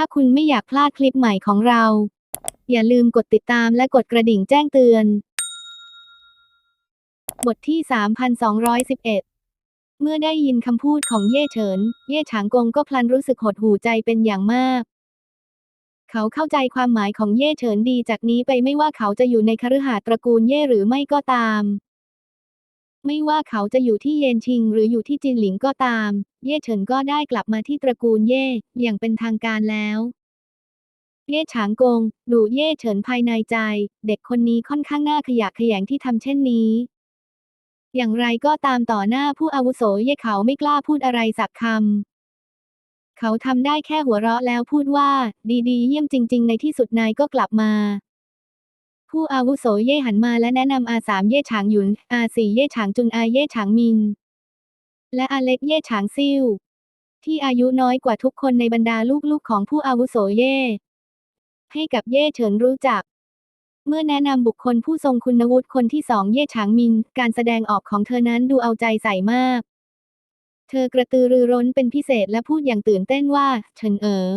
ถ้าคุณไม่อยากพลาดคลิปใหม่ของเรา อย่าลืมกดติดตามและกดกระดิ่งแจ้งเตือน บทที่ 3211 เมื่อได้ยินคำพูดของเย่เฉิน เย่ฉางกงก็พลันรู้สึกหดหู่ใจเป็นอย่างมาก เขาเข้าใจความหมายของเย่เฉินดีจากนี้ไปไม่ว่าเขาจะอยู่ในคฤหาสน์ตระกูลเย่หรือไม่ก็ตาม ไม่ว่าเขาจะอยู่ที่เยนชิงหรืออยู่ที่จินหลิงก็ตาม เย่เฉินก็ได้กลับมาที่ตระกูลเย่อย่างเป็นทางการแล้ว เย่ฉางกงดูเย่เฉินภายในใจ เด็กคนนี้ค่อนข้างน่าขยะแขยงที่ทำเช่นนี้ อย่างไรก็ตามต่อหน้าผู้อาวุโสเย่เขาไม่กล้าพูดอะไรสักคำเขาทำได้แค่หัวเราะแล้วพูดว่า ดีๆ เยี่ยมจริง ๆ ในที่สุดนายก็กลับมา ผู้อาวุโสเย่หันมาและแนะนำอาสามเย่ฉางหยุน อาสี่เย่ฉางจุนอาเย่ฉางมิน และอาเล็กเย่ฉางซิ่วที่อายุน้อยกว่าทุกคนในบรรดาลูกๆของผู้อาวุโสเย่ให้กับเย่เฉินรู้จัก เมื่อแนะนำบุคคลผู้ทรงคุณวุฒิคนที่สองเย่ฉางมิน การแสดงออกของเธอนั้นดูเอาใจใส่มาก เธอกระตือรือร้นเป็นพิเศษและพูดอย่างตื่นเต้นว่าเฉินเอ๋อ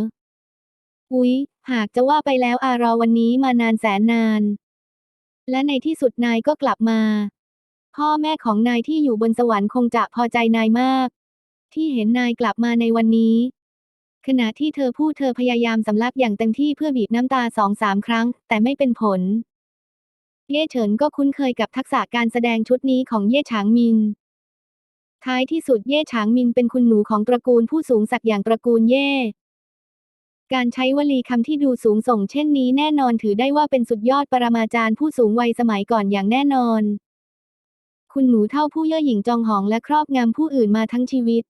อุ๊ย หากจะว่าไปแล้วอารอวันนี้มานานแสนนาน และในที่สุดนายก็กลับมา พ่อแม่ของนายที่อยู่บนสวรรค์คงจะพอใจนายมาก ที่เห็นนายกลับมาในวันนี้ ขณะที่เธอพูดเธอพยายามสำลักอย่างเต็มที่เพื่อบีบน้ำตาสองสามครั้ง แต่ไม่เป็นผล เย่เฉินก็คุ้นเคยกับทักษะการแสดงชุดนี้ของเย่ฉางมิน ท้ายที่สุดเย่ฉางมินเป็นคุณหนูของตระกูลผู้สูงศักดิ์อย่างตระกูลเย่ การใช้วลีคำที่ดูสูงส่งเช่นนี้แน่นอนถือได้ว่าเป็นสุดยอดปรมาจารย์ผู้สูงวัยสมัยก่อนอย่างแน่นอน คุณหนูเท่าผู้เย่อหยิ่งจองหองและครอบงำผู้อื่นมาทั้งชีวิต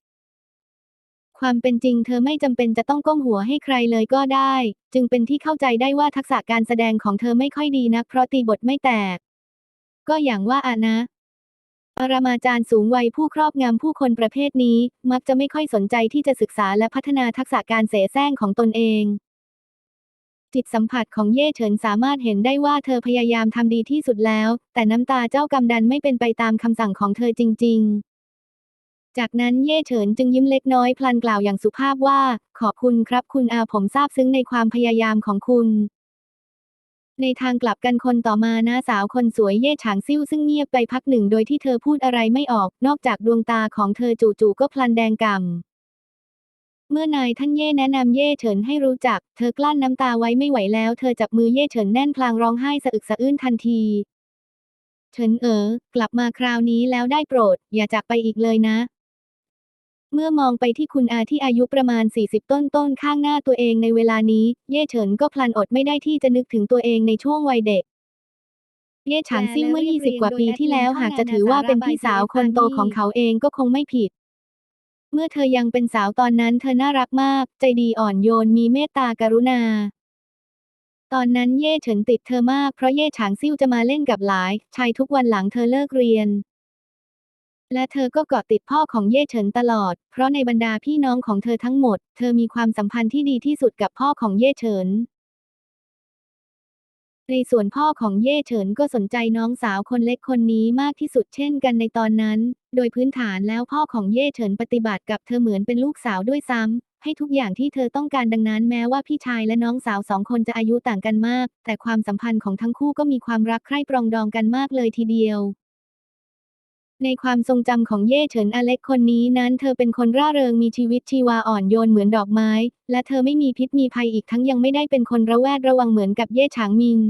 ความเป็นจริงเธอไม่จำเป็นจะต้องก้มหัวให้ใครเลยก็ได้ จึงเป็นที่เข้าใจได้ว่าทักษะการแสดงของเธอไม่ค่อยดีนักเพราะตีบทไม่แตก ก็อย่างว่าอะนะ ปรมาจารย์สูงวัยผู้ครอบงำผู้คนประเภทนี้ มักจะไม่ค่อยสนใจที่จะศึกษาและพัฒนาทักษะการเสแสร้งของตนเอง จิตสัมผัสของเย่เฉินสามารถเห็นได้ว่าเธอพยายามทำดีที่สุดแล้ว แต่น้ำตาเจ้ากำดันไม่เป็นไปตามคำสั่งของเธอจริง ๆ จากนั้นเย่เฉินจึงยิ้มเล็กน้อยพลันกล่าวอย่างสุภาพว่า ขอบคุณครับคุณอาผมซาบซึ้งในความพยายามของคุณ ในทางกลับกันคนต่อมาน้าสาวคนสวยเย่ฉางซิ่วซึ่งเงียบไปพักหนึ่งโดยที่เธอพูดอะไรไม่ออก นอกจากดวงตาของเธอจู่ๆก็พลันแดงก่ำเมื่อนายท่านเย่แนะนำเย่เฉินให้รู้จัก เธอกลั้นน้ำตาไว้ไม่ไหวแล้ว เธอจับมือเย่เฉินแน่นพลางร้องไห้สะอึกสะอื้นทันที เฉินเอ๋อกลับมาคราวนี้แล้วได้โปรด อย่าจากไปอีกเลยนะ เมื่อมองไปที่คุณอาที่อายุประมาณ 40 ต้นต้นๆข้างหน้าตัวเองในเวลานี้ เย่เฉินก็พลันอดไม่ได้ที่จะนึกถึงตัวเองในช่วงวัยเด็ก เย่ฉานซิ่งเมื่อ 20 กว่าปีที่แล้วหากจะถือว่าเป็นพี่สาวคนโตของเขาเองก็คงไม่ผิด เมื่อเธอยังเป็นสาวตอนนั้นเธอน่ารักมาก ใจดีอ่อนโยนมีเมตตากรุณาตอนนั้นเย่เฉินติดเธอมากเพราะเย่ฉางซิ่วจะมาเล่นกับหลาย ชายทุกวันหลังเธอเลิกเรียน และเธอก็เกาะติดพ่อของเย่เฉินตลอด เพราะในบรรดาพี่น้องของเธอทั้งหมด เธอมีความสัมพันธ์ที่ดีที่สุดกับพ่อของเย่เฉิน ในส่วนพ่อของเย่เฉินก็สนใจน้องสาวคนเล็กคนนี้มากที่สุดเช่นกันในตอนนั้น โดยพื้นฐานแล้วพ่อของเย่เฉินปฏิบัติกับเธอเหมือนเป็นลูกสาวด้วยซ้ำให้ทุกอย่างที่เธอต้องการดังนั้นแม้ว่าพี่ชายและน้องสาวสองคนจะอายุต่างกันมาก แต่ความสัมพันธ์ของทั้งคู่ก็มีความรักใคร่ปรองดองกันมากเลยทีเดียว ในความทรงจำของเย่เฉินอเล็กคนนี้นั้นเธอเป็นคนร่าเริงมีชีวิตชีวาอ่อนโยนเหมือนดอกไม้ และเธอไม่มีพิษมีภัยอีกทั้งยังไม่ได้เป็นคนระแวดระวังเหมือนกับเย่ฉางมิน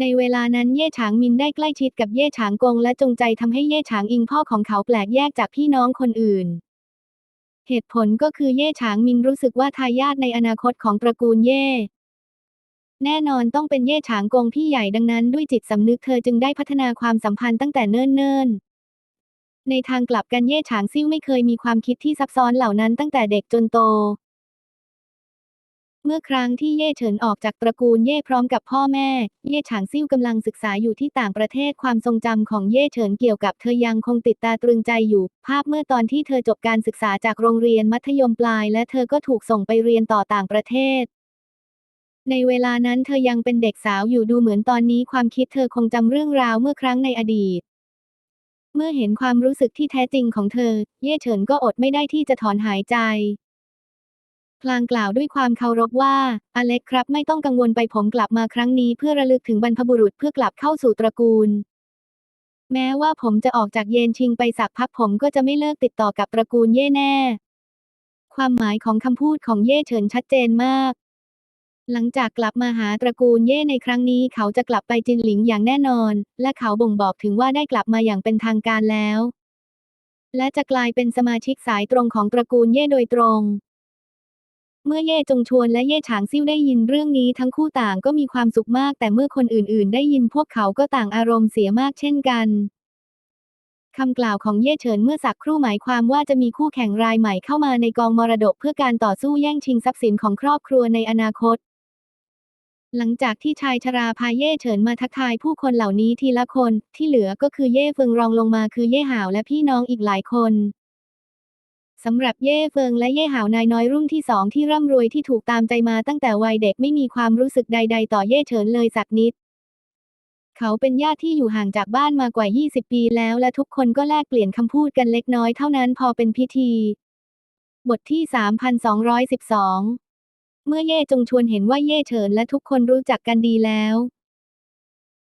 ในเวลานั้นเย่ฉางมินได้ใกล้ชิดกับเย่ฉางกงและจงใจทำให้เย่ฉางอิงพ่อของเขาแปลกแยกจากพี่น้องคนอื่น เหตุผลก็คือเย่ฉางมินรู้สึกว่าทายาทในอนาคตของตระกูลเย่ แน่นอนต้องเป็นเย่ฉางกงพี่ใหญ่ดังนั้นด้วยจิตสำนึกเธอจึงได้พัฒนาความสัมพันธ์ตั้งแต่เนิ่นๆ ในทางกลับกันเย่ฉางซิ่วไม่เคยมีความคิดที่ซับซ้อนเหล่านั้นตั้งแต่เด็กจนโต เมื่อครั้งที่เย่เฉินออกจากตระกูลเย่พร้อมกับพ่อแม่ เย่ฉางซิ่วกำลังศึกษาอยู่ที่ต่างประเทศความทรงจำของเย่เฉินเกี่ยวกับเธอยังคงติดตาตรึงใจอยู่ ภาพเมื่อตอนที่เธอจบการศึกษาจากโรงเรียนมัธยมปลาย และเธอก็ถูกส่งไปเรียนต่อต่างประเทศ ในเวลานั้นเธอยังเป็นเด็กสาวอยู่ดูเหมือนตอนนี้ความคิดเธอคงจำเรื่องราวเมื่อครั้งในอดีต เมื่อเห็นความรู้สึกที่แท้จริงของเธอ เย่เฉินก็อดไม่ได้ที่จะถอนหายใจพลางกล่าวด้วยความเคารพว่า อเล็กครับไม่ต้องกังวลไปผมกลับมาครั้งนี้เพื่อระลึกถึงบรรพบุรุษเพื่อกลับเข้าสู่ตระกูล แม้ว่าผมจะออกจากเยนชิงไปสักพักผมก็จะไม่เลิกติดต่อกับตระกูลเย่แน่ ความหมายของคำพูดของเย่เฉินชัดเจนมาก หลังจากกลับมาหาตระกูลเย่ในครั้งนี้เขาจะกลับไปจินหลิงอย่างแน่นอน และเขาบ่งบอกถึงว่าได้กลับมาอย่างเป็นทางการแล้ว และจะกลายเป็นสมาชิกสายตรงของตระกูลเย่โดยตรง เมื่อเย่จงชวนและเย่ฉางซิ่วได้ยินเรื่องนี้ทั้งคู่ต่างก็มีความสุขมาก แต่เมื่อคนอื่น ๆ ได้ยินพวกเขาก็ต่างอารมณ์เสียมากเช่นกันคำกล่าวของเย่เฉินเมื่อสักครู่หมายความว่าจะมีคู่แข่งรายใหม่เข้ามาในกองมรดกเพื่อการต่อสู้แย่งชิงทรัพย์สินของครอบครัวในอนาคต หลังจากที่ชายชราพาเย่เฉินมาทักทายผู้คนเหล่านี้ทีละคน ที่เหลือก็คือเย่เฟิงรองลงมาคือเย่หาวและพี่น้องอีกหลายคนสำหรับเย่เฟิงและเย่หาวนายน้อยรุ่นที่สองที่ร่ำรวยที่ถูกตามใจมาตั้งแต่วัยเด็กไม่มีความรู้สึกใด ๆ ต่อเย่เฉินเลยสักนิด เขาเป็นญาติที่อยู่ห่างจากบ้านมากว่า 20 ปีแล้วและทุกคนก็แลกเปลี่ยนคำพูดกันเล็กน้อยเท่านั้นพอเป็นพิธี บทที่ 3212 เมื่อเย่จงชวนเห็นว่าเย่เฉินและทุกคนรู้จักกันดีแล้ว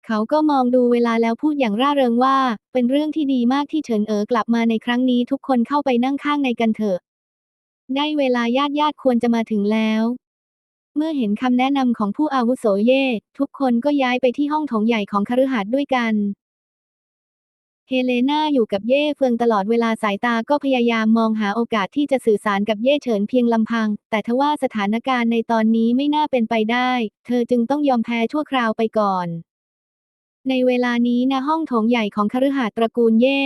เขาก็มองดูเวลาแล้วพูดอย่างร่าเริงว่า เป็นเรื่องที่ดีมากที่เฉินเอ๋อกลับมาในครั้งนี้ทุกคนเข้าไปนั่งข้างในกันเถอะ ได้เวลาญาติญาติควรจะมาถึงแล้ว เมื่อเห็นคำแนะนำของผู้อาวุโสเย่ทุกคนก็ย้ายไปที่ห้องโถงใหญ่ของคฤหาสน์ด้วยกัน เฮเลนาอยู่กับเย่เฟิงตลอดเวลาสายตาก็พยายามมองหาโอกาสที่จะสื่อสารกับเย่เฉินเพียงลำพัง แต่ทว่าสถานการณ์ในตอนนี้ไม่น่าเป็นไปได้ เธอจึงต้องยอมแพ้ชั่วคราวไปก่อน ในเวลานี้ณห้องโถงใหญ่ของคฤหาสน์ตระกูลเย่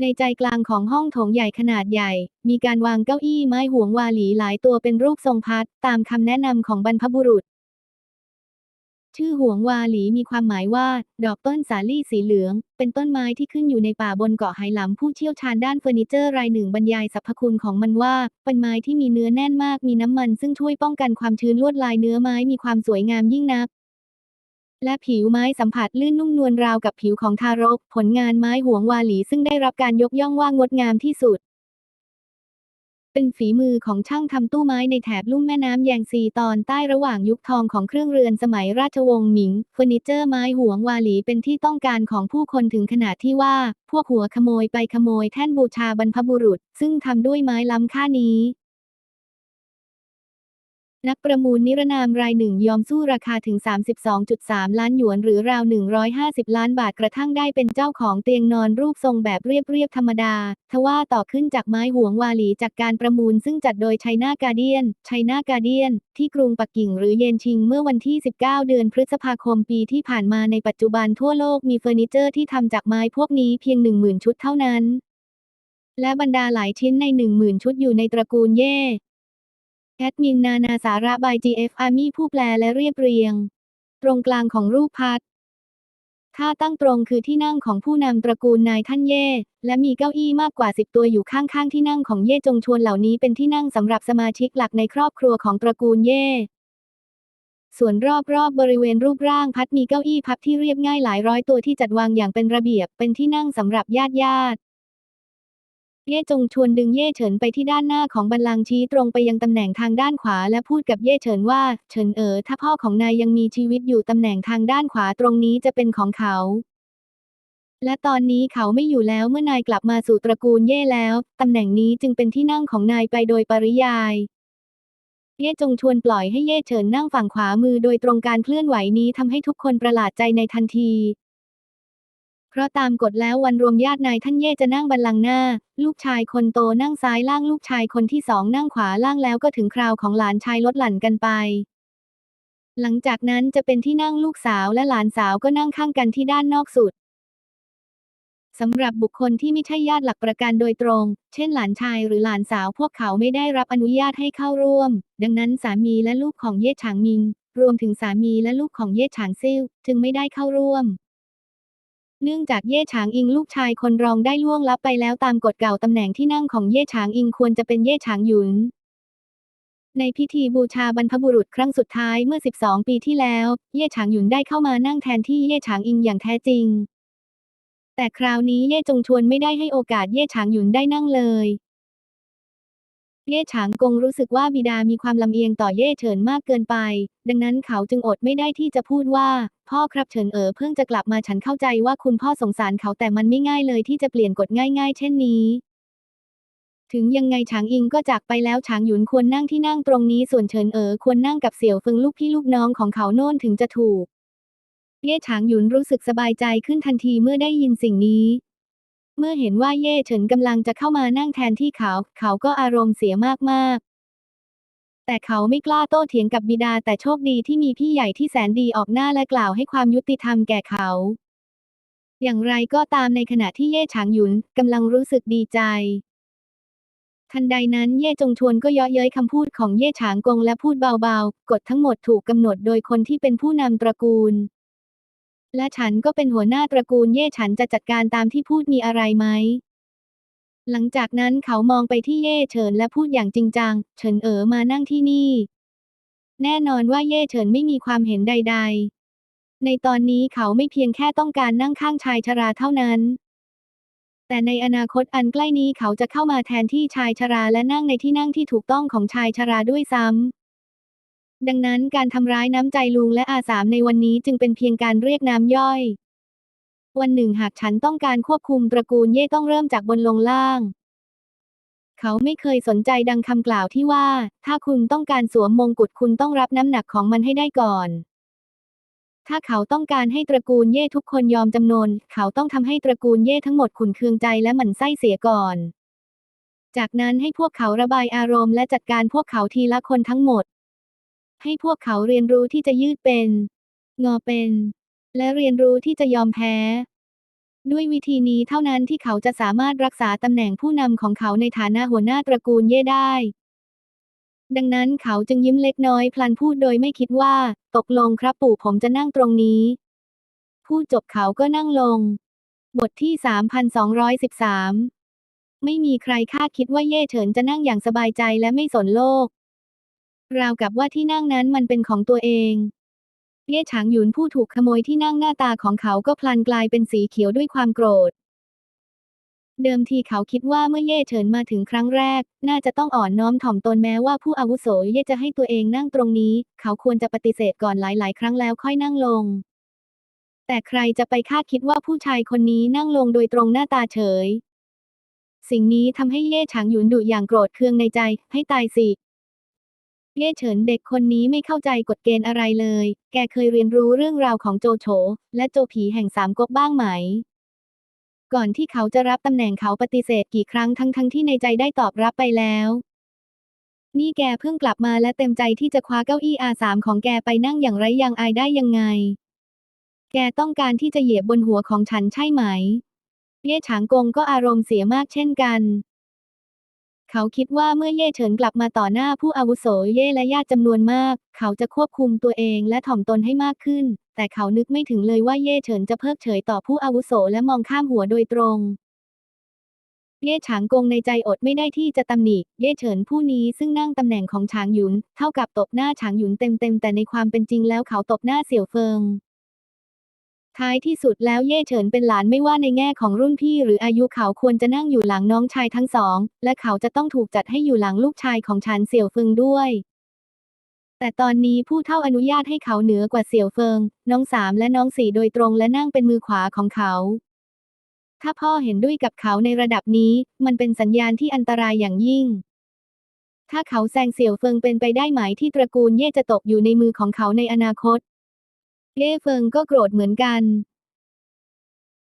ในใจกลางของห้องโถงใหญ่ขนาดใหญ่ มีการวางเก้าอี้ไม้หวงวาหลีหลายตัวเป็นรูปทรงพัด ตามคำแนะนำของบรรพบุรุษ ชื่อหวงวาหลีมีความหมายว่า ดอกต้นสาลี่สีเหลือง เป็นต้นไม้ที่ขึ้นอยู่ในป่าบนเกาะไหหลำผู้เชี่ยวชาญด้านเฟอร์นิเจอร์รายหนึ่งบรรยายสรรพคุณของมันว่า เป็นไม้ที่มีเนื้อแน่นมากมีน้ำมัน ซึ่งช่วยป้องกันความชื้นลวดลายเนื้อไม้มีความสวยงามยิ่งนัก และผิวไม้สัมผัสลื่นนุ่มนวลราวกับผิวของทารก ผลงานไม้หวงวาหลีซึ่งได้รับการยกย่องว่างดงามที่สุด เป็นฝีมือของช่างทำตู้ไม้ในแถบลุ่มแม่น้ำแยงซีตอนใต้ระหว่างยุคทองของเครื่องเรือนสมัยราชวงศ์หมิงเฟอร์นิเจอร์ไม้หวงวาหลีเป็นที่ต้องการของผู้คนถึงขนาดที่ว่า พวกหัวขโมยไปขโมยแท่นบูชาบรรพบุรุษ ซึ่งทำด้วยไม้ล้ำค่านี้ นักประมูลนิรนามรายหนึ่งยอมสู้ราคาถึง 32.3 ล้านหยวนหรือราว 150 ล้านบาทกระทั่งได้เป็นเจ้าของเตียงนอนรูปทรงแบบเรียบๆธรรมดา ทว่าต่อขึ้นจากไม้หวงวาหลีจากการประมูลซึ่งจัดโดยไชน่ากาเดียนไชน่ากาเดียน ที่กรุงปักกิ่งหรือเยนชิงเมื่อวันที่ 19 เดือนพฤษภาคมปีที่ผ่านมาในปัจจุบันทั่วโลกมีเฟอร์นิเจอร์ที่ทำจากไม้พวกนี้เพียง 10,000 ชุดเท่านั้นและบรรดาหลายชิ้นใน 10,000 ชุดอยู่ในตระกูลเย่ แอดมินนานาสาระบาย GF Army ผู้แปลและเรียบเรียง ตรงกลางของรูปพัดท่าตั้งตรงคือที่นั่งของผู้นำตระกูลนายท่านเย่ และมีเก้าอี้มากกว่าสิบตัวอยู่ข้างๆ ที่นั่งของเย่จงชวนเหล่านี้เป็นที่นั่งสำหรับสมาชิกหลักในครอบครัวของตระกูลเย่ ส่วนรอบๆบบริเวณรูปร่างพัดมีเก้าอี้พับที่เรียบง่ายหลายร้อยตัวที่จัดวางอย่างเป็นระเบียบเป็นที่นั่งสำหรับญาติญาติ เย่จงชวนดึงเย่เฉินไปที่ด้านหน้าของบัลลังก์ชี้ตรงไปยังตำแหน่งทางด้านขวาและพูดกับเย่เฉินว่า เฉินเอ๋อถ้าพ่อของนายยังมีชีวิตอยู่ตำแหน่งทางด้านขวาตรงนี้จะเป็นของเขา และตอนนี้เขาไม่อยู่แล้วเมื่อนายกลับมาสู่ตระกูลเย่แล้ว ตำแหน่งนี้จึงเป็นที่นั่งของนายไปโดยปริยายเย่จงชวนปล่อยให้เย่เฉินนั่งฝั่งขวามือโดยตรงการเคลื่อนไหวนี้ทำให้ทุกคนประหลาดใจในทันที เพราะตามกฎแล้ววันรวมญาตินายท่านเย่จะนั่งบัลลังก์หน้า ลูกชายคนโตนั่งซ้ายล่างลูกชายคนที่สองนั่งขวาล่างแล้วก็ถึงคราวของหลานชายลดหลั่นกันไป หลังจากนั้นจะเป็นที่นั่งลูกสาวและหลานสาวก็นั่งข้างกันที่ด้านนอกสุดสำหรับบุคคลที่ไม่ใช่ญาติหลักประกันโดยตรง เช่นหลานชายหรือหลานสาวพวกเขาไม่ได้รับอนุญาตให้เข้าร่วม ดังนั้นสามีและลูกของเย่ฉางมิง รวมถึงสามีและลูกของเย่ฉางซิ่วจึงไม่ได้เข้าร่วม เนื่องจากเย่ฉางอิงลูกชายคนรองได้ล่วงลับไปแล้วตามกฎเก่าตำแหน่งที่นั่งของเย่ฉางอิงควรจะเป็นเย่ฉางหยุน ในพิธีบูชาบรรพบุรุษครั้งสุดท้ายเมื่อ 12 ปีที่แล้ว เย่ฉางหยุนได้เข้ามานั่งแทนที่เย่ฉางอิงอย่างแท้จริง แต่คราวนี้เย่จงชวนไม่ได้ให้โอกาสเย่ฉางหยุนได้นั่งเลย เย่ฉางกงรู้สึกว่าบิดามีความลำเอียงต่อเย่เฉินมากเกินไป ดังนั้นเขาจึงอดไม่ได้ที่จะพูดว่า พ่อครับเฉินเอ๋อเพิ่งจะกลับมาฉันเข้าใจว่าคุณพ่อสงสารเขาแต่มันไม่ง่ายเลยที่จะเปลี่ยนกฎง่ายๆ เช่นนี้ ถึงยังไงฉางอิงก็จากไปแล้วฉางหยุนควรนั่งที่นั่งตรงนี้ส่วนเฉินเอ๋อควรนั่งกับเสี่ยวเฟิงลูกพี่ลูกน้องของเขาโน่นถึงจะถูกเย่ฉางหยุนรู้สึกสบายใจขึ้นทันทีเมื่อได้ยินสิ่งนี้ เมื่อเห็นว่าเย่เฉินกำลังจะเข้ามานั่งแทนที่เขา เขาก็อารมณ์เสียมากๆแต่เขาไม่กล้าโต้เถียงกับบิดาแต่โชคดีที่มีพี่ใหญ่ที่แสนดีออกหน้าและกล่าวให้ความยุติธรรมแก่เขา อย่างไรก็ตามในขณะที่เย่ฉางหยุนกำลังรู้สึกดีใจ ทันใดนั้นเย่จงชวนก็เยาะเย้ยคำพูดของเย่ฉางกงและพูดเบาๆ กฎทั้งหมดถูกกำหนดโดยคนที่เป็นผู้นำตระกูล และฉันก็เป็นหัวหน้าตระกูลเย่ฉันจะจัดการตามที่พูดมีอะไรไหม หลังจากนั้นเขามองไปที่เย่เฉินและพูดอย่างจริงจัง เฉินเอ๋อมานั่งที่นี่ แน่นอนว่าเย่เฉินไม่มีความเห็นใด ๆ ในตอนนี้เขาไม่เพียงแค่ต้องการนั่งข้างชายชราเท่านั้น แต่ในอนาคตอันใกล้นี้เขาจะเข้ามาแทนที่ชายชราและนั่งในที่นั่งที่ถูกต้องของชายชราด้วยซ้ำ ดังนั้นการทำร้ายน้ำใจลุงและอาสามในวันนี้จึงเป็นเพียงการเรียกน้ำย่อย วันหนึ่งหากฉันต้องการควบคุมตระกูลเย่ต้องเริ่มจากบนลงล่าง เขาไม่เคยสนใจดังคำกล่าวที่ว่า ถ้าคุณต้องการสวมมงกุฎคุณต้องรับน้ำหนักของมันให้ได้ก่อน ถ้าเขาต้องการให้ตระกูลเย่ทุกคนยอมจำนน เขาต้องทำให้ตระกูลเย่ทั้งหมดขุนเคืองใจและหมั่นไส้เสียก่อน จากนั้นให้พวกเขาระบายอารมณ์และจัดการพวกเขาทีละคนทั้งหมด ให้พวกเขาเรียนรู้ที่จะยืดเป็น งอเป็น และเรียนรู้ที่จะยอมแพ้ ด้วยวิธีนี้เท่านั้นที่เขาจะสามารถรักษาตำแหน่งผู้นำของเขาในฐานะหัวหน้าตระกูลเย่ได้ ดังนั้นเขาจึงยิ้มเล็กน้อยพลันพูดโดยไม่คิดว่า ตกลงครับปู่ผมจะนั่งตรงนี้ พูดจบเขาก็นั่งลง บทที่ 3213 ไม่มีใครคาดคิดว่าเย่เฉินจะนั่งอย่างสบายใจและไม่สนโลก ราวกับว่าที่นั่งนั้นมันเป็นของตัวเองเย่ฉางหยุนผู้ถูกขโมยที่นั่งหน้าตาของเขาก็พลันกลายเป็นสีเขียวด้วยความโกรธ เดิมทีเขาคิดว่าเมื่อเย่เฉินมาถึงครั้งแรก น่าจะต้องอ่อนน้อมถ่อมตนแม้ว่าผู้อาวุโสเย่จะให้ตัวเองนั่งตรงนี้ เขาควรจะปฏิเสธก่อนหลาย ๆ ครั้งแล้วค่อยนั่งลง แต่ใครจะไปคาดคิดว่าผู้ชายคนนี้นั่งลงโดยตรงหน้าตาเฉย สิ่งนี้ทำให้เย่ฉางหยุนดุอย่างโกรธเคืองในใจ ให้ตายสิ เย่เฉินเด็กคนนี้ไม่เข้าใจกฎเกณฑ์อะไรเลย แกเคยเรียนรู้เรื่องราวของโจโฉ และโจผีแห่งสามก๊กบ้างไหม ก่อนที่เขาจะรับตำแหน่งเขาปฏิเสธกี่ครั้งทั้งทั้งที่ในใจได้ตอบรับไปแล้ว นี่แกเพิ่งกลับมาและเต็มใจที่จะคว้าเก้าอี้อาสามของแกไปนั่งอย่างไรยังอายได้ยังไง แกต้องการที่จะเหยียบบนหัวของฉันใช่ไหม เย่ฉางกงก็อารมณ์เสียมากเช่นกัน เขาคิดว่าเมื่อเย่เฉินกลับมาต่อหน้าผู้อาวุโสเย่และญาติจำนวนมาก เขาจะควบคุมตัวเองและถ่อมตนให้มากขึ้น แต่เขานึกไม่ถึงเลยว่าเย่เฉินจะเพิกเฉยต่อผู้อาวุโสและมองข้ามหัวโดยตรง เย่ฉางกงในใจอดไม่ได้ที่จะตำหนิ เย่เฉินผู้นี้ซึ่งนั่งตำแหน่งของฉางหยุน เท่ากับตบหน้าฉางหยุนเต็มๆแต่ในความเป็นจริงแล้วเขาตบหน้าเสี่ยวเฟิง ท้ายที่สุดแล้วเย่เฉินเป็นหลานไม่ว่าในแง่ของรุ่นพี่หรืออายุเขาควรจะนั่งอยู่หลังน้องชายทั้งสอง และเขาจะต้องถูกจัดให้อยู่หลังลูกชายของฉันเสี่ยวเฟิงด้วย แต่ตอนนี้ผู้เฒ่าอนุญาตให้เขาเหนือกว่าเสี่ยวเฟิง น้องสามและน้องสี่โดยตรงและนั่งเป็นมือขวาของเขา ถ้าพ่อเห็นด้วยกับเขาในระดับนี้ มันเป็นสัญญาณที่อันตรายอย่างยิ่งถ้าเขาแซงเสี่ยวเฟิงเป็นไปได้ไหมที่ตระกูลเย่จะตกอยู่ในมือของเขาในอนาคต เย่เฟิงก็โกรธเหมือนกัน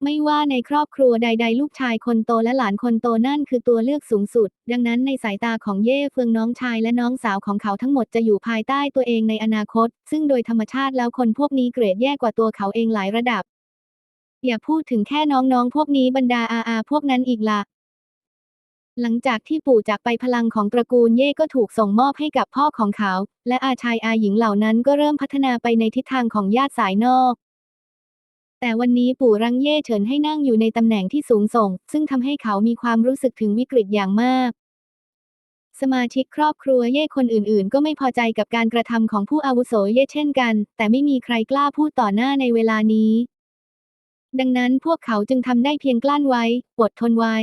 ไม่ว่าในครอบครัวใด ๆ ลูกชายคนโตและหลานคนโตนั่นคือตัวเลือกสูงสุด ดังนั้นในสายตาของเย่เฟิงน้องชายและน้องสาวของเขาทั้งหมดจะอยู่ภายใต้ตัวเองในอนาคต ซึ่งโดยธรรมชาติแล้วคนพวกนี้เกรดแย่กว่าตัวเขาเองหลายระดับ อย่าพูดถึงแค่น้องๆพวกนี้บรรดาอาอาพวกนั้นอีกละ หลังจากที่ปู่จากไปพลังของตระกูลเย่ก็ถูกส่งมอบให้กับพ่อของเขา และอาชายอาหญิงเหล่านั้นก็เริ่มพัฒนาไปในทิศทางของญาติสายนอก แต่วันนี้ปู่รังเย่เฉินให้นั่งอยู่ในตำแหน่งที่สูงส่ง ซึ่งทำให้เขามีความรู้สึกถึงวิกฤตอย่างมาก สมาชิกครอบครัวเย่คนอื่น ๆ ก็ไม่พอใจกับการกระทำของผู้อาวุโสเย่เช่นกัน แต่ไม่มีใครกล้าพูดต่อหน้าในเวลานี้ ดังนั้นพวกเขาจึงทำได้เพียงกลั้นไว้อดทนไว้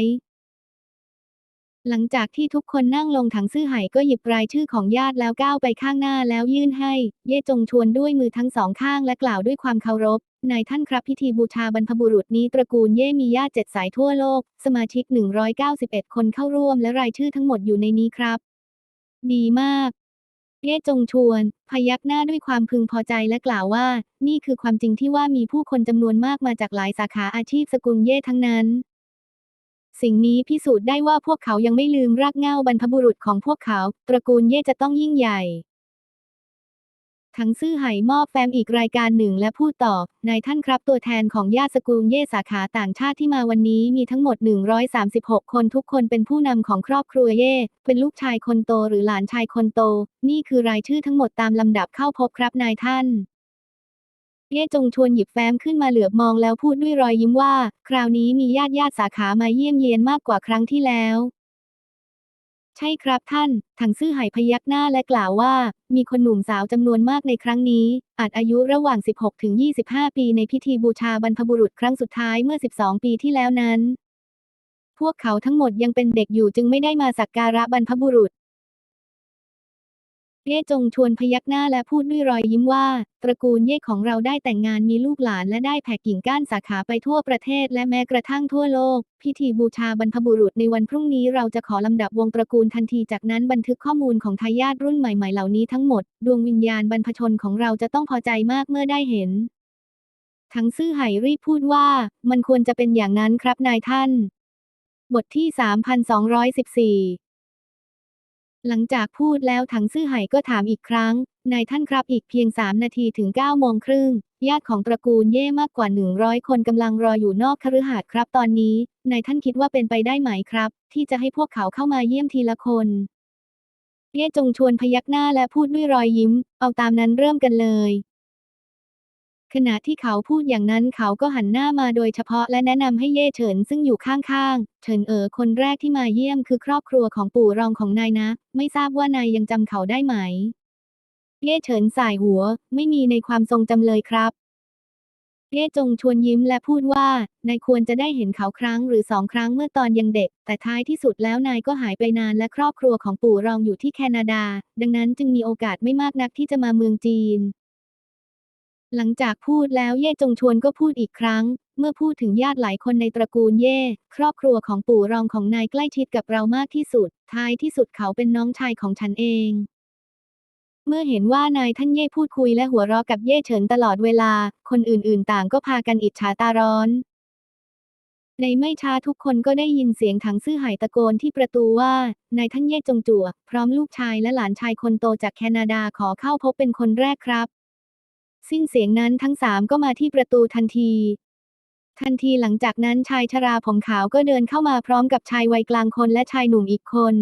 หลังจากที่ทุกคนนั่งลงถังซื่อไห่ก็หยิบรายชื่อของญาติแล้วก้าวไปข้างหน้าแล้วยื่นให้ เย่จงชวนด้วยมือทั้งสองข้างและกล่าวด้วยความเคารพนายท่านครับพิธีบูชาบรรพบุรุษนี้ตระกูลเย่มีญาติเจ็ดสายทั่วโลก สมาชิก 191 คนเข้าร่วมและรายชื่อทั้งหมดอยู่ในนี้ครับ ดีมาก เย่จงชวน พยักหน้าด้วยความพึงพอใจและกล่าวว่า นี่คือความจริงที่ว่ามีผู้คนจำนวนมากมาจากหลายสาขาอาชีพสกุลเย่ทั้งนั้น สิ่งนี้พิสูจน์ได้ว่าพวกเขายังไม่ลืมรากเหง้าบรรพบุรุษของพวกเขา ตระกูลเย่จะต้องยิ่งใหญ่ทั้งซื่อไห่มอบแฟ้มอีกรายการหนึ่งและพูดต่อ นายท่านครับตัวแทนของญาติสกุลเย่สาขาต่างชาติที่มาวันนี้มีทั้งหมด 136 คนทุกคนเป็นผู้นำของครอบครัวเย่เป็นลูกชายคนโตหรือหลานชายคนโต นี่คือรายชื่อทั้งหมดตามลำดับเข้าพบครับนายท่าน เย่จงชวนหยิบแฟ้มขึ้นมาเหลือบมองแล้วพูดด้วยรอยยิ้มว่า คราวนี้มีญาติญาติสาขามาเยี่ยมเยียนมากกว่าครั้งที่แล้ว ใช่ครับท่าน ถังซื่อไห่พยักหน้าและกล่าวว่า มีคนหนุ่มสาวจำนวนมากในครั้งนี้ อาจอายุระหว่าง 16 ถึง 25 ปีในพิธีบูชาบรรพบุรุษครั้งสุดท้ายเมื่อ 12 ปีที่แล้วนั้น พวกเขาทั้งหมดยังเป็นเด็กอยู่จึงไม่ได้มาสักการะบรรพบุรุษ เย่จงชวนพยักหน้าและพูดด้วยรอยยิ้มว่า ตระกูลเย่ของเราได้แต่งงานมีลูกหลานและได้แผ่กิ่งก้านสาขาไปทั่วประเทศและแม้กระทั่งทั่วโลก พิธีบูชาบรรพบุรุษในวันพรุ่งนี้เราจะขอลำดับวงตระกูลทันทีจากนั้นบันทึกข้อมูลของทายาทรุ่นใหม่ๆเหล่านี้ทั้งหมด ดวงวิญญาณบรรพชนของเราจะต้องพอใจมากเมื่อได้เห็น ทั้งซื่อไห่รีบพูดว่า มันควรจะเป็นอย่างนั้นครับนายท่าน บทที่ 3214 หลังจากพูดแล้วถังซื่อไห่ก็ถามอีกครั้ง นายท่านครับอีกเพียงสามนาทีถึงเก้าโมงครึ่ง ญาติของตระกูลเย่มากกว่าหนึ่งร้อยคนกำลังรออยู่นอกคฤหาสน์ครับตอนนี้ นายท่านคิดว่าเป็นไปได้ไหมครับ ที่จะให้พวกเขาเข้ามาเยี่ยมทีละคน เย่จงชวนพยักหน้าและพูดด้วยรอยยิ้ม เอาตามนั้นเริ่มกันเลย ขณะที่เขาพูดอย่างนั้นเขาก็หันหน้ามาโดยเฉพาะและแนะนำให้เย่เฉินซึ่งอยู่ข้างๆ เฉินเอ๋อคนแรกที่มาเยี่ยมคือครอบครัวของปู่รองของนายนะ ไม่ทราบว่านายยังจำเขาได้ไหม เย่เฉินสายหัว ไม่มีในความทรงจำเลยครับเย่จงชวนยิ้มและพูดว่านายควรจะได้เห็นเขาครั้งหรือสองครั้งเมื่อตอนยังเด็ก แต่ท้ายที่สุดแล้วนายก็หายไปนานและครอบครัวของปู่รองอยู่ที่แคนาดา ดังนั้นจึงมีโอกาสไม่มากนักที่จะมาเมืองจีน หลังจากพูดแล้วเย่จงชวนก็พูดอีกครั้ง เมื่อพูดถึงญาติหลายคนในตระกูลเย่ ครอบครัวของปู่รองของนายใกล้ชิดกับเรามากที่สุด ท้ายที่สุดเขาเป็นน้องชายของฉันเอง เมื่อเห็นว่านายท่านเย่พูดคุยและหัวเราะกับเย่เฉินตลอดเวลา คนอื่นๆ ต่างก็พากันอิจฉาตาร้อน ในไม่ช้าทุกคนก็ได้ยินเสียงถังซื่อไห่ตะโกนที่ประตูว่านายท่านเย่จงจั่วพร้อมลูกชายและหลานชายคนโตจากแคนาดาขอเข้าพบเป็นคนแรกครับ สิ้นเสียงนั้นทั้งสามก็มาที่ประตูทันที ทันทีหลังจากนั้นชายชราผมขาวก็เดินเข้ามาพร้อมกับชายวัยกลางคนและชายหนุ่มอีกคน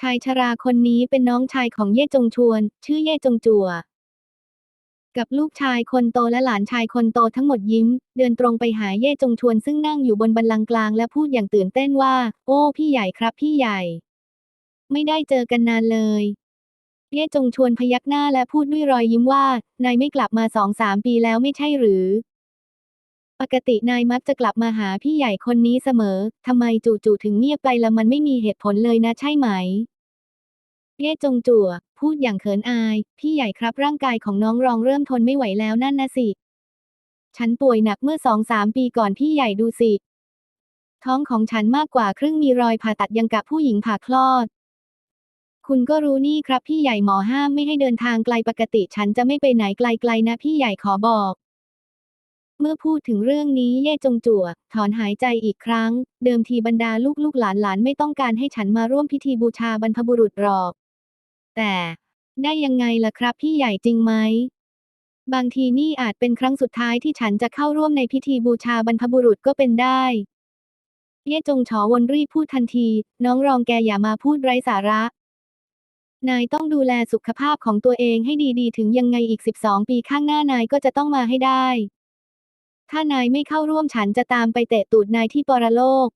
ชายชราคนนี้เป็นน้องชายของเย่จงชวน ชื่อเย่จงจัวกับลูกชายคนโตและหลานชายคนโตทั้งหมดยิ้ม เดินตรงไปหาเย่จงชวนซึ่งนั่งอยู่บนบันลังกลางและพูดอย่างตื่นเต้นว่า โอ้ พี่ใหญ่ครับพี่ใหญ่ ไม่ได้เจอกันนานเลย เย่จงชวนพยักหน้าและพูดด้วยรอยยิ้มว่า นายไม่กลับมาสองสามปีแล้วไม่ใช่หรือ ปกตินายมักจะกลับมาหาพี่ใหญ่คนนี้เสมอ ทำไมจู่ๆถึงเงียบไปละมันไม่มีเหตุผลเลยนะใช่ไหม เย่จงจั่ว พูดอย่างเขินอาย พี่ใหญ่ครับร่างกายของน้องรองเริ่มทนไม่ไหวแล้วนั่นนะสิ ฉันป่วยหนักเมื่อสองสามปีก่อนพี่ใหญ่ดูสิ ท้องของฉันมากกว่าครึ่งมีรอยผ่าตัดยังกับผู้หญิงผ่าคลอด คุณก็รู้นี่ครับพี่ใหญ่หมอห้ามไม่ให้เดินทางไกลปกติฉันจะไม่ไปไหนไกลๆนะพี่ใหญ่ขอบอก เมื่อพูดถึงเรื่องนี้เย่จงจั่วถอนหายใจอีกครั้ง เดิมทีบรรดาลูกๆหลานๆไม่ต้องการให้ฉันมาร่วมพิธีบูชาบรรพบุรุษหรอก แต่ได้ยังไงล่ะครับพี่ใหญ่จริงไหมบางทีนี่อาจเป็นครั้งสุดท้ายที่ฉันจะเข้าร่วมในพิธีบูชาบรรพบุรุษก็เป็นได้ เย่จงฉอวนรีบพูดทันที น้องรองแกอย่ามาพูดไร้สาระ นายต้องดูแลสุขภาพของตัวเองให้ดีๆ ถึงยังไงอีก 12 ปีข้างหน้านายก็จะต้องมาให้ได้ ถ้านายไม่เข้าร่วมฉันจะตามไปเตะตูดนายที่ปรโลก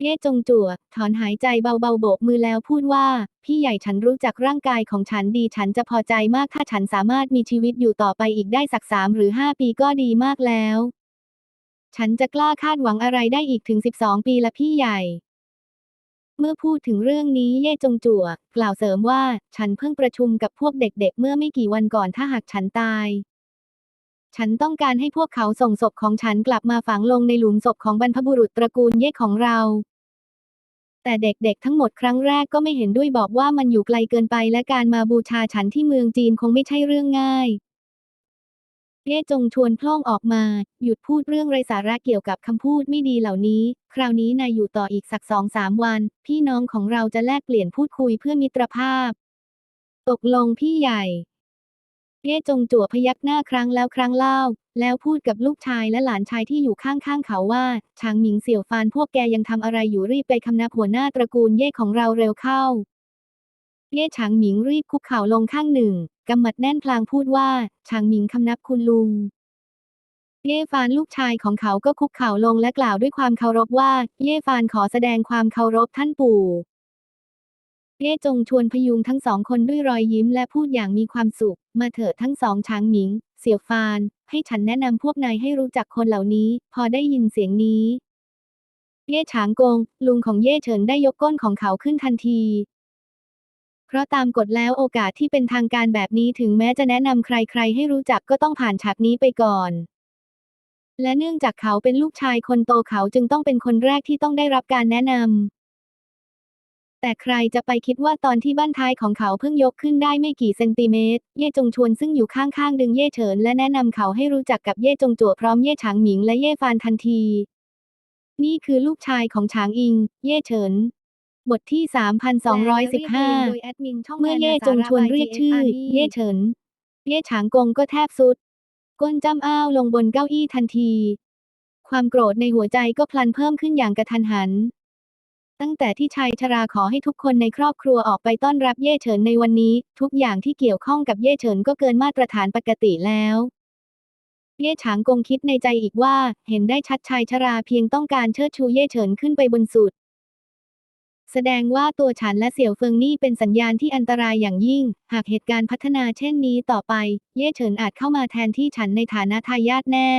เย่จงจั่ว ถอนหายใจเบาๆโบกมือแล้วพูดว่า พี่ใหญ่ฉันรู้จักร่างกายของฉันดีฉันจะพอใจมากถ้าฉันสามารถมีชีวิตอยู่ต่อไปอีกได้สักสามหรือห้าปีก็ดีมากแล้ว ฉันจะกล้าคาดหวังอะไรได้อีกถึง 12 ปีละพี่ใหญ่ เมื่อพูดถึงเรื่องนี้เย่จงจั่วกล่าวเสริมว่า ฉันเพิ่งประชุมกับพวกเด็กๆ เมื่อไม่กี่วันก่อนถ้าหากฉันตาย ฉันต้องการให้พวกเขาส่งศพของฉันกลับมาฝังลงในหลุมศพของบรรพบุรุษตระกูลเย่ของเรา แต่เด็กๆ ทั้งหมดครั้งแรกก็ไม่เห็นด้วยบอกว่ามันอยู่ไกลเกินไปและการมาบูชาฉันที่เมืองจีนคงไม่ใช่เรื่องง่าย เย่จงชวนพล่องออกมา หยุดพูดเรื่องไร้สาระเกี่ยวกับคำพูดไม่ดีเหล่านี้ คราวนี้นายอยู่ต่ออีกสักสองสามวัน พี่น้องของเราจะแลกเปลี่ยนพูดคุยเพื่อมิตรภาพ ตกลงพี่ใหญ่ เย่จงจั่วพยักหน้าครั้งแล้วครั้งเล่า แล้วพูดกับลูกชายและหลานชายที่อยู่ข้างๆเขาว่าช้างหมิงเสี่ยวฟานพวกแกยังทำอะไรอยู่รีบไปคำนับหัวหน้าตระกูลเย่ของเราเร็วเข้า เย่ฉางหมิงรีบคุกเข่าลงข้างหนึ่ง กำมัดแน่นพลางพูดว่าฉางหมิงคำนับคุณลุง เย่ฟานลูกชายของเขาก็คุกเข่าลงและกล่าวด้วยความเคารพว่า เย่ฟานขอแสดงความเคารพท่านปู่เย่จงชวนพยุงทั้งสองคนด้วยรอยยิ้มและพูดอย่างมีความสุข มาเถิดทั้งสองช้างหมิง เสี่ยวฟาน ให้ฉันแนะนำพวกนายให้รู้จักคนเหล่านี้ พอได้ยินเสียงนี้ เย่ฉางกง ลุงของเย่เฉินได้ยกก้นของเขาขึ้นทันที เพราะตามกฎแล้วโอกาสที่เป็นทางการแบบนี้ถึงแม้จะแนะนำใครๆ ให้รู้จักก็ต้องผ่านฉากนี้ไปก่อน และเนื่องจากเขาเป็นลูกชายคนโตเขาจึงต้องเป็นคนแรกที่ต้องได้รับการแนะนำแต่ใครจะไปคิดว่าตอนที่บ้านท้ายของเขาเพิ่งยกขึ้นได้ไม่กี่เซนติเมตร เย่จงชวนซึ่งอยู่ข้างๆดึงเย่เฉินและแนะนำเขาให้รู้จักกับเย่จงจั่วพร้อมเย่ฉางหมิงและเย่ฟานทันที นี่คือลูกชายของฉางอิง เย่เฉิน บทที่ 3215 เมื่อเย่จงชวนเรียกชื่อ เย่เฉิน เย่ฉางกงก็แทบสุด ก้นจ้ำอ้าวลงบนเก้าอี้ทันที ความโกรธในหัวใจก็พลันเพิ่มขึ้นอย่างกระทันหัน ตั้งแต่ที่ชายชราขอให้ทุกคนในครอบครัวออกไปต้อนรับเย่เฉินในวันนี้ ทุกอย่างที่เกี่ยวข้องกับเย่เฉินก็เกินมาตรฐานปกติแล้วเย่ฉางกงคิดในใจอีกว่า เห็นได้ชัดชายชราเพียงต้องการเชิดชูเย่เฉินขึ้นไปบนสุด แสดงว่าตัวฉันและเสี่ยวเฟิงนี่เป็นสัญญาณที่อันตรายอย่างยิ่ง หากเหตุการณ์พัฒนาเช่นนี้ต่อไป เย่เฉินอาจเข้ามาแทนที่ฉันในฐานะทายาทแน่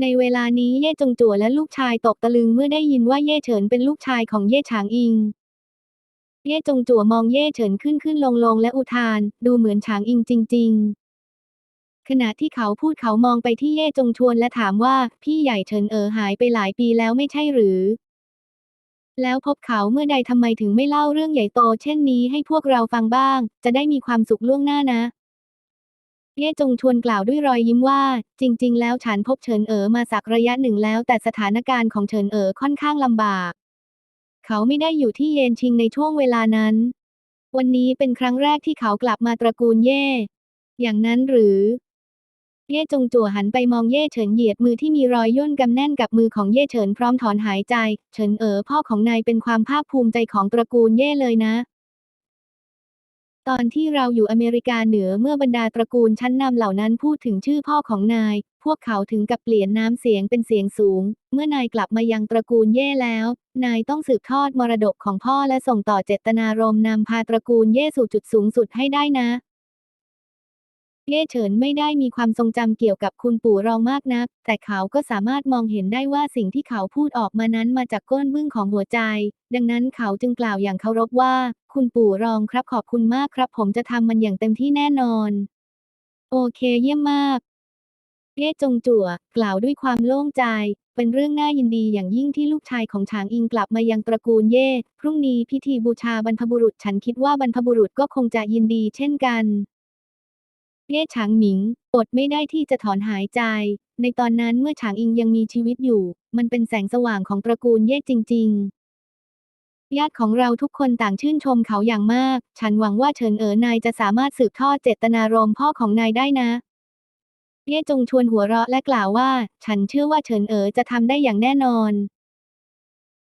ในเวลานี้เย่จงจั่วและลูกชายตกตะลึงเมื่อได้ยินว่าเย่เฉินเป็นลูกชายของเย่ฉางอิง เย่จงจั่วมองเย่เฉินขึ้นขึ้นลงลงและอุทาน ดูเหมือนฉางอิงจริง ๆขณะที่เขาพูดเขามองไปที่เย่จงชวนและถามว่า พี่ใหญ่เฉินเอ๋อหายไปหลายปีแล้วไม่ใช่หรือ แล้วพบเขาเมื่อใดทำไมถึงไม่เล่าเรื่องใหญ่โต เช่นนี้ให้พวกเราฟังบ้าง จะได้มีความสุขล่วงหน้านะเย่จงชวนกล่าวด้วยรอยยิ้มว่า จริง ๆ แล้วฉันพบเฉินเอ๋อมาสักระยะหนึ่งแล้ว แต่สถานการณ์ของเฉินเอ๋อค่อนข้างลำบาก เขาไม่ได้อยู่ที่เยนชิงในช่วงเวลานั้น วันนี้เป็นครั้งแรกที่เขากลับมาตระกูลเย่ อย่างนั้นหรือ เย่จงจั่วหันไปมองเย่เฉินเหยียดมือที่มีรอยย่นกำแน่นกับมือของเย่เฉินพร้อมถอนหายใจ เฉินเอ๋อพ่อของนายเป็นความภาคภูมิใจของตระกูลเย่เลยนะ ตอนที่เราอยู่อเมริกาเหนือเมื่อบรรดาตระกูลชั้นนำเหล่านั้นพูดถึงชื่อพ่อของนาย พวกเขาถึงกับเปลี่ยนน้ำเสียงเป็นเสียงสูง เมื่อนายกลับมายังตระกูลเย่แล้ว นายต้องสืบทอดมรดกของพ่อและส่งต่อเจตนารมณ์นำพาตระกูลเย่สู่จุดสูงสุดให้ได้นะ เย่เฉินไม่ได้มีความทรงจำเกี่ยวกับคุณปู่รองมากนัก แต่เขาก็สามารถมองเห็นได้ว่าสิ่งที่เขาพูดออกมานั้นมาจากก้นบึ้งของหัวใจ ดังนั้นเขาจึงกล่าวอย่างเคารพว่า คุณปู่รองครับขอบคุณมากครับ ผมจะทำมันอย่างเต็มที่แน่นอน โอเคเยี่ยมมากเย่จงจั่ว กล่าวด้วยความโล่งใจ เป็นเรื่องน่ายินดีอย่างยิ่งที่ลูกชายของฉางอิงกลับมายังตระกูลเย่พรุ่งนี้พิธีบูชาบรรพบุรุษฉันคิดว่าบรรพบุรุษก็คงจะยินดีเช่นกัน เย่ฉางหมิง อดไม่ได้ที่จะถอนหายใจ ในตอนนั้นเมื่อฉางอิงยังมีชีวิตอยู่ มันเป็นแสงสว่างของตระกูลเย่จริง ๆ ญาติของเราทุกคนต่างชื่นชมเขาอย่างมาก ฉันหวังว่าเฉินเอ๋อนายจะสามารถสืบทอดเจตนารมณ์พ่อของนายได้นะ เย่จงชวนหัวเราะและกล่าวว่า ฉันเชื่อว่าเฉินเอ๋อจะทำได้อย่างแน่นอน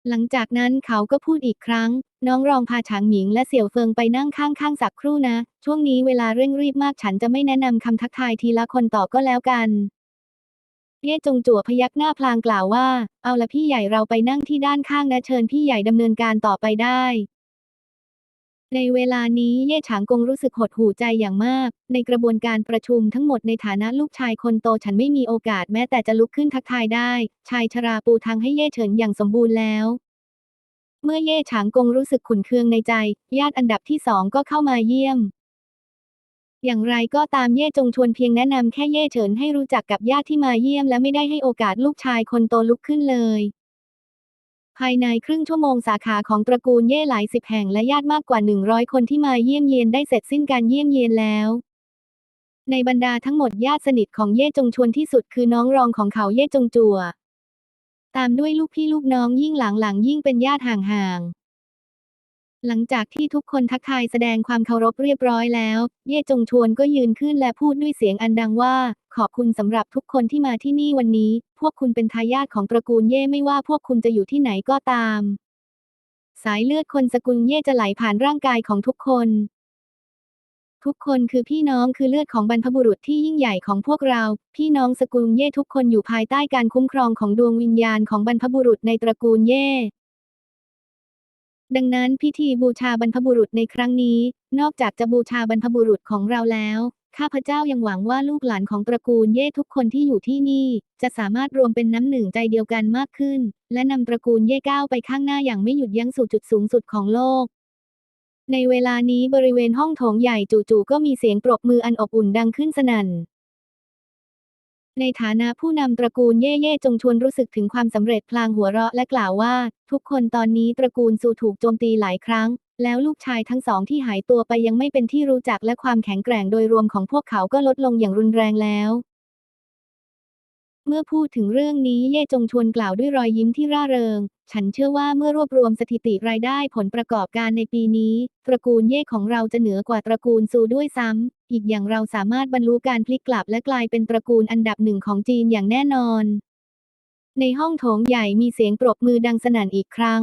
หลังจากนั้นเขาก็พูดอีกครั้ง น้องรองพาฉางหมิงและเสี่ยวเฟิงไปนั่งข้างๆสักครู่นะ ช่วงนี้เวลาเร่งรีบมากฉันจะไม่แนะนำคำทักทายทีละคนต่อก็แล้วกันเย่จงจั่วพยักหน้าพลางกล่าวว่า เอาละพี่ใหญ่เราไปนั่งที่ด้านข้างนะเชิญพี่ใหญ่ดำเนินการต่อไปได้ ในเวลานี้เย่ฉางกงรู้สึกหดหู่ใจอย่างมาก ในกระบวนการประชุมทั้งหมดในฐานะลูกชายคนโตฉันไม่มีโอกาสแม้แต่จะลุกขึ้นทักทายได้ ชายชราปูทางให้เย่เฉินอย่างสมบูรณ์แล้ว เมื่อเย่ฉางกงรู้สึกขุนเคืองในใจ ญาติอันดับที่สองก็เข้ามาเยี่ยม อย่างไรก็ตามเย่จงชวนเพียงแนะนำแค่เย่เฉินให้รู้จักกับญาติที่มาเยี่ยม และไม่ได้ให้โอกาสลูกชายคนโตลุกขึ้นเลย ภายในครึ่งชั่วโมงสาขาของตระกูลเย่หลายสิบแห่งและญาติมากกว่า 100 คนที่มาเยี่ยมเยียนได้เสร็จสิ้นการเยี่ยมเยียนแล้ว ในบรรดาทั้งหมดญาติสนิทของเย่จงชวนที่สุดคือน้องรองของเขาเย่จงจัว ตามด้วยลูกพี่ลูกน้องยิ่งหลังๆยิ่งเป็นญาติห่างๆหลังจากที่ทุกคนทักทายแสดงความเคารพเรียบร้อยแล้ว เย่จงชวนก็ยืนขึ้นและพูดด้วยเสียงอันดังว่า ขอบคุณสำหรับทุกคนที่มาที่นี่วันนี้ พวกคุณเป็นทายาทของตระกูลเย่ไม่ว่าพวกคุณจะอยู่ที่ไหนก็ตาม สายเลือดคนสกุลเย่จะไหลผ่านร่างกายของทุกคน ทุกคนคือพี่น้องคือเลือดของบรรพบุรุษที่ยิ่งใหญ่ของพวกเรา พี่น้องสกุลเย่ทุกคนอยู่ภายใต้การคุ้มครองของดวงวิญญาณของบรรพบุรุษในตระกูลเย่ดังนั้นพิธีบูชาบรรพบุรุษในครั้งนี้ นอกจากจะบูชาบรรพบุรุษของเราแล้ว ข้าพเจ้ายังหวังว่าลูกหลานของตระกูลเย่ทุกคนที่อยู่ที่นี่ จะสามารถรวมเป็นน้ำหนึ่งใจเดียวกันมากขึ้น และนำตระกูลเย่ก้าวไปข้างหน้าอย่างไม่หยุดยั้งสู่จุดสูงสุดของโลก ในเวลานี้บริเวณห้องโถงใหญ่จู่ๆก็มีเสียงปรบมืออันอบอุ่นดังขึ้นสนั่น ในฐานะผู้นำตระกูลเย่เย่จงชวนรู้สึกถึงความสำเร็จพลางหัวเราะและกล่าวว่า ทุกคนตอนนี้ตระกูลซูถูกโจมตีหลายครั้ง แล้วลูกชายทั้งสองที่หายตัวไปยังไม่เป็นที่รู้จักและความแข็งแกร่งโดยรวมของพวกเขาก็ลดลงอย่างรุนแรงแล้ว เมื่อพูดถึงเรื่องนี้เย่จงชวนกล่าวด้วยรอยยิ้มที่ร่าเริง ฉันเชื่อว่าเมื่อรวบรวมสถิติรายได้ผลประกอบการในปีนี้ ตระกูลเย่ของเราจะเหนือกว่าตระกูลซูด้วยซ้ำ อีกอย่างเราสามารถบรรลุการพลิกกลับและกลายเป็นตระกูลอันดับหนึ่งของจีนอย่างแน่นอน ในห้องโถงใหญ่มีเสียงปรบมือดังสนั่นอีกครั้ง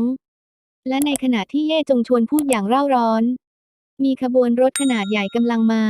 และในขณะที่เย่จงชวนพูดอย่างเร่าร้อน มีขบวนรถขนาดใหญ่กำลังมา